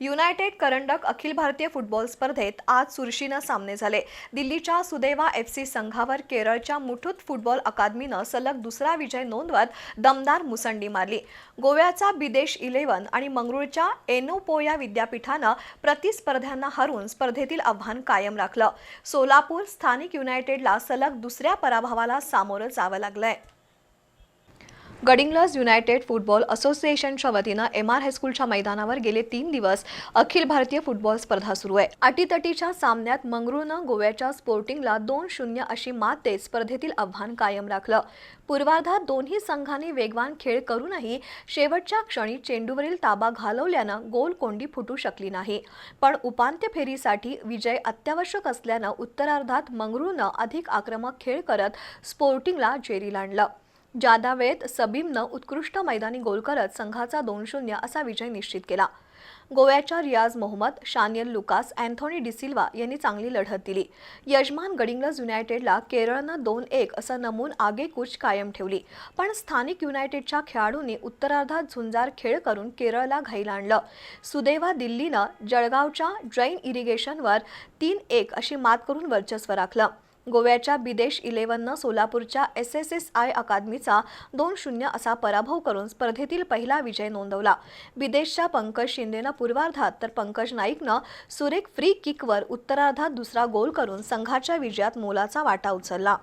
United करंडक Akhil Bharatiya football स्पर्धेत आज चुरशीनं सामने झाले. दिल्लीच्या सुदैवा एफ सी संघावर केरळच्या मुठूत फुटबॉल अकादमीनं सलग दुसरा विजय नोंदवत दमदार मुसंडी मारली. गोव्याचा बिदेश इलेव्हन आणि मंगळूरच्या एनोपोया विद्यापीठानं प्रतिस्पर्ध्यांना हरून स्पर्धेतील आव्हान कायम राखलं. सोलापूर स्थानिक युनायटेडला सलग दुसऱ्या पराभवाला सामोरं जावं लागलंय. गडिंग्लज युनायटेड फुटबॉल असोसिएशनच्या वतीनं एम आर हायस्कूलच्या मैदानावर गेले तीन दिवस अखिल भारतीय फुटबॉल स्पर्धा सुरू आहे. अटीतटीच्या सामन्यात मंगरूनं गोव्याच्या स्पोर्टिंगला दोन शून्य अशी मात देत स्पर्धेतील आव्हान कायम राखलं. पूर्वार्धात दोन्ही संघांनी वेगवान खेळ करूनही शेवटच्या क्षणी चेंडूवरील ताबा घालवल्यानं गोल कोंडी फुटू शकली नाही. पण उपांत्य फेरीसाठी विजय अत्यावश्यक असल्यानं उत्तरार्धात मंगळूरनं अधिक आक्रमक खेळ करत स्पोर्टिंगला जेरीला आणलं. जादा वेळेत सबीमनं उत्कृष्ट मैदानी गोल करत संघाचा दोन शून्य असा विजय निश्चित केला. गोव्याच्या रियाज मोहम्मद शानियल लुकास अँथोनी डिसिल्वा यांनी चांगली लढत दिली. यजमान गडिंग्लज युनायटेडला केरळनं दोन एक असं नमून आगेकूच कायम ठेवली. पण स्थानिक युनायटेडच्या खेळाडूंनी उत्तरार्धात झुंजार खेळ करून केरळला घाईला आणलं. सुदैवा दिल्लीनं जळगावच्या जैन इरिगेशनवर तीन एक अशी मात करून वर्चस्व राखलं. गोव्याच्या बिदेश इलेव्हननं सोलापूरच्या एस एस एस आय अकादमीचा दोन शून्य असा पराभव करून स्पर्धेतील पहिला विजय नोंदवला. बिदेशच्या पंकज शिंदेनं पूर्वार्धात तर पंकज नाईकनं सुरेख फ्री किकवर उत्तरार्धात दुसरा गोल करून संघाच्या विजयात मोलाचा वाटा उचलला.